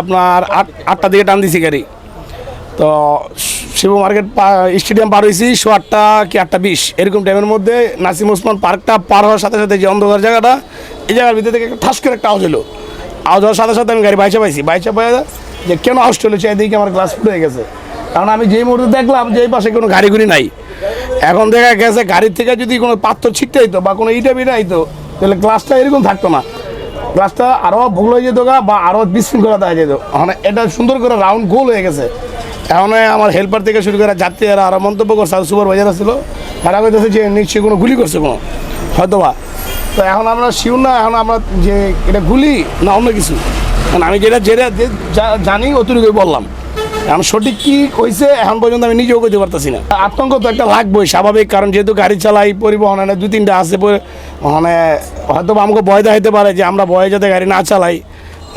আপনার আট আটটা দিকে টান দিছি গাড়ি। তো শিব মার্কেট স্টেডিয়াম পার হয়েছি শো আটটা কি আটটা বিশ? এরকম টাইমের মধ্যে নাসিম ওসমান পার্কটা পার হওয়ার সাথে সাথে যে অন্ধকার জায়গাটা, এই জায়গার ভিতর থেকে একটা ঠাস করে একটা আওয়াজ হলো। আওয়াজ হওয়ার সাথে সাথে আমি গাড়ি বাইচা পাইছি। বাইচা পাই যে কেন আওয়াজ চলেছে, এদিকে আমার গ্লাস ফুটে গেছে। কারণ আমি যেই মুহূর্তে দেখলাম যে এই পাশে কোনো গাড়ি গুড়ি নাই। এখন দেখা গেছে গাড়ির থেকে যদি কোনো পাত্র ছিটতে হইতো বা কোনো ইটা বিটা হইতো তাহলে গ্লাসটা এরকম থাকতো না। গ্লাসটা আরও ভুল হয়ে যেত গা, বা আরও বিশৃঙ্খলা দেখা যেত। মানে এটা সুন্দর করে রাউন্ড গোল হয়ে গেছে। এখন আমার হেল্পার থেকে শুরু করে যাত্রীরা আরও মন্তব্য করছে সুপার সুপারভাইজার ছিল তারা কইতেছে যে, নিশ্চয়ই কোনো গুলি করছে কোনো। হয়তো বা তো এখন আমরা শিউর না, এখন আমরা যে এটা গুলি না অন্য কিছু? মানে আমি যেটা যেটা জানি, অতটুকুই বললাম। এখন সঠিক কি হয়েছে এখন পর্যন্ত আমি নিজেও করতে পারতেছি না। আতঙ্ক তো একটা লাগবেই, স্বাভাবিক, কারণ যেহেতু গাড়ি চালাই পরিবহন দু তিনটা আছে মানে হয়তো আমাকে ভয় দেখাইতে পারে যে আমরা ভয়ে যাতে গাড়ি না চালাই।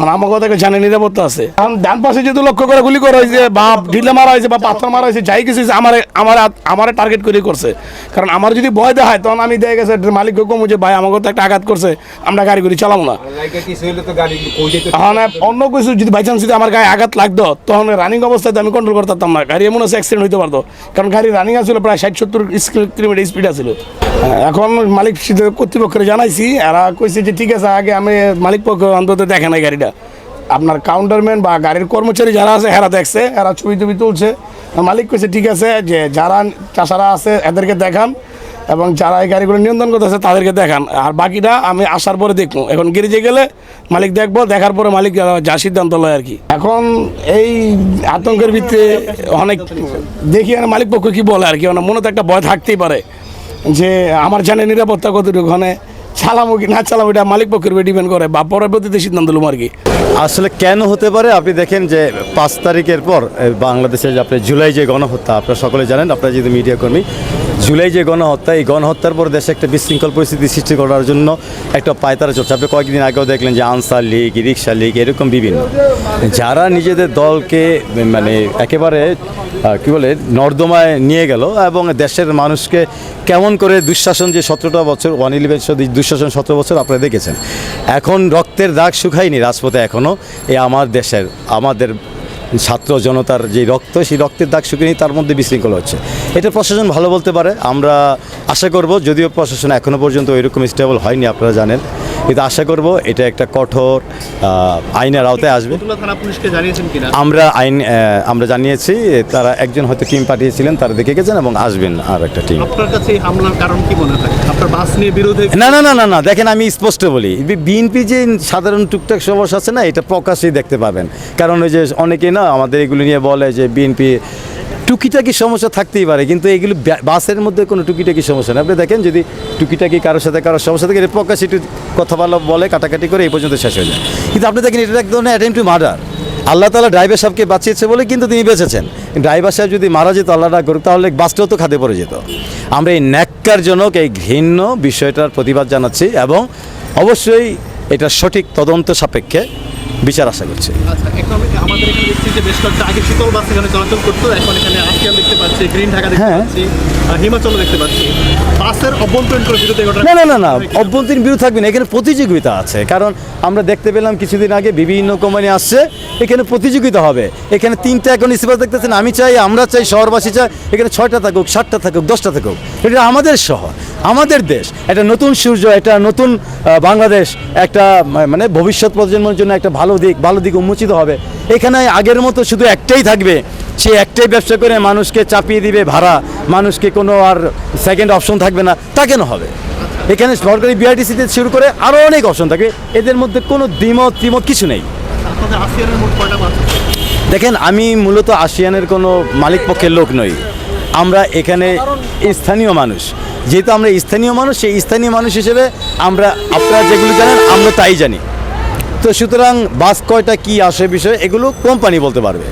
আমাকে জানে নিরাপত্তা আছে। এখন ডান পাশে যেহেতু লক্ষ্য করে গুলি করা হয়েছে বা ঢিলে মারা হয়েছে বা পাথর মারা হয়েছে যাই কিছু আমার আমার আমার টার্গেট করে করছে। কারণ আমার যদি ভয় দেখায় তখন আমি দেখে গেছে মালিককে কমু যে ভাই আমাকে তো একটা আঘাত করছে আমরা গাড়ি গুলি চালাবো না। অন্য কিছু যদি বাই চান্স যদি আমার গায়ে আঘাত লাগতো তখন রানিং অবস্থায় আমি কন্ট্রোল করতে পারতাম না। গাড়ি এমন আছে অ্যাক্সিডেন্ট হইতে পারতো। কারণ গাড়ি রানিং আছিল প্রায় ষাট সত্তর কিলোমিটার স্পিড আছিল এখন মালিক কর্তৃপক্ষের জানাইছি, এরা কইছে যে ঠিক আছে, আগে আমি মালিক পক্ষ অন্তত দেখে নাই গাড়িটা। আপনার কাউন্টারম্যান বা গাড়ির কর্মচারী যারা আছে, এরা দেখছে, এরা ছবি টবি তুলছে। মালিক কইছে, ঠিক আছে, যে যারা চাষারা আছে, এদেরকে দেখান এবং যারা এই গাড়িগুলো নিয়ন্ত্রণ করতেছে, তাদেরকে দেখান। আর বাকিটা আমি আসার পরে দেখব। এখন গেরেজে গেলে মালিক দেখব, দেখার পরে মালিক যা সিদ্ধান্ত লয় আর কি। এখন এই আতঙ্কের ভিত্তিতে অনেক দেখি মালিক পক্ষ কি বলে আর কি মনে তো একটা ভয় থাকতেই পারে। যে আমার জানে নিরাপত্তা কতটুকু ওখানে চালামো কি না চালামো এটা মালিক পক্ষের উপরে ডিপেন্ড করে, বা পরবর্তীতে সিদ্ধান্ত লুম আর কি। আসলে কেন হতে পারে? আপনি দেখেন যে পাঁচ তারিখের পর বাংলাদেশে যে আপনি জুলাই যে গণহত্যা, আপনারা সকলে জানেন, আপনারা যেহেতু মিডিয়া কর্মী জুলাই যে গণহত্যা, এই গণহত্যার পর দেশে একটা বিশৃঙ্খল পরিস্থিতি সৃষ্টি করার জন্য একটা পায়তারা চলছে। আপনি কয়েকদিন আগেও দেখলেন যে আনসার লীগ, রিক্সা লীগ এরকম বিভিন্ন। যারা নিজেদের দলকে মানে একেবারে কি বলে, নর্দমায় নিয়ে গেল এবং দেশের মানুষকে কেমন করে দুঃশাসন যে সতেরোটা বছর ওয়ান ইলেভেন দুঃশাসন সতেরো বছর আপনারা দেখেছেন। এখন রক্তের দাগ শুকায়নি রাজপথে এখনও এই আমার দেশের, আমাদের ছাত্র জনতার যে রক্ত, সেই রক্তের দাগ শুকিয়ে তার মধ্যে বিশৃঙ্খল হচ্ছে। এটা প্রশাসন ভালো বলতে পারে। আমরা আশা করব, যদিও প্রশাসন এখনও পর্যন্ত ওইরকম স্টেবল হয়নি, আপনারা জানেন। কিন্তু আশা করব এটা একটা কঠোর আইনের আওতায় আসবে। ফতুল্লা পুলিশকে জানিয়েছেন আমরা আইন আমরা জানিয়েছি তারা একজন হয়তো টিম পাঠিয়েছিলেন তারা দেখে গেছেন এবং আসবেন আর একটা টিম। আপনার কাছে হামলার কারণ কি মনে হয়? আপনার বাস নিয়ে বিরোধে না না না না না দেখেন আমি স্পষ্ট বলি বিএনপি যে সাধারণ টুকটাক সমস্যা আছে না এটা প্রকাশ্যেই দেখতে পাবেন। কারণ ওই যে অনেকে না আমাদের এগুলো নিয়ে বলে যে বিএনপি টুকিটাকি সমস্যা থাকতেই পারে কিন্তু এগুলো বাসের মধ্যে কোনো টুকিটাকি সমস্যা নেই। আপনি দেখেন যদি টুকিটাকি কারোর সাথে কারোর সমস্যা থাকে এটা প্রকাশ একটু কথা বলা বলে, কাটাকাটি করে এই পর্যন্ত শেষ হয়ে যায়। কিন্তু আপনি দেখেন, এটা এক ধরনের অ্যাটেম্প টু মার্ডার আল্লাহ তালা ড্রাইভার সাহেবকে বাঁচিয়েছে বলে কিন্তু তিনি বেঁচেছেন। ড্রাইভার সাহেব যদি মারা যেত, আল্লাহ না করুক, তাহলে বাসটাও তো খাতে পড়ে যেত। আমরা এই ন্যাক্কারজনক এই ঘৃণ্য বিষয়টার প্রতিবাদ জানাচ্ছি এবং অবশ্যই এটা সঠিক তদন্ত সাপেক্ষে বিচার আশা করছি। আচ্ছা এখন আমি- আমাদের এখানে দেখছি যে বেশ কয়েকটা আগে শীতল বাস এখানে চলাচল করতো এখন এখানে আসিয়ান দেখতে পাচ্ছি গ্রিন ঢাকা হ্যাঁ। না না না না অভ্যন্তরীণ বিরোধ থাকবে না এখানে প্রতিযোগিতা আছে। কারণ আমরা দেখতে পেলাম কিছুদিন আগে বিভিন্ন কোম্পানি আসছে এখানে প্রতিযোগিতা হবে। এখানে তিনটা এখন ইস্তিফা দেখতেছেন আমি চাই আমরা চাই শহরবাসী চাই এখানে ছয়টা থাকুক সাতটা থাকুক দশটা থাকুক। এটা আমাদের শহর। আমাদের দেশ, একটা নতুন সূর্য, একটা নতুন বাংলাদেশ, একটা মানে ভবিষ্যৎ প্রজন্মের জন্য একটা ভালো দিক ভালো দিক উন্মোচিত হবে। এখানে আগের মতো শুধু একটাই থাকবে, সে একটাই ব্যবসা করে মানুষকে চাপিয়ে দিবে ভাড়া, মানুষকে কোনো আর সেকেন্ড অপশন থাকবে না, তা কেন হবে? এখানে সরকারি বিআরটিসিতে শুরু করে আরও অনেক অপশন থাকে এদের মধ্যে কোনো দ্বিমত, ত্রিমত কিছু নেই? দেখেন, আমি মূলত আসিয়ানের কোনো মালিক পক্ষের লোক নই। আমরা এখানে স্থানীয় মানুষ। যেহেতু আমরা স্থানীয় মানুষ, সেই স্থানীয় মানুষ হিসেবে আমরা আপনারা যেগুলো জানেন, আমরা তাই জানি। তো সুতরাং বাস কয়টা, কি আসে বিষয়ে এগুলো কোম্পানি বলতে পারবে।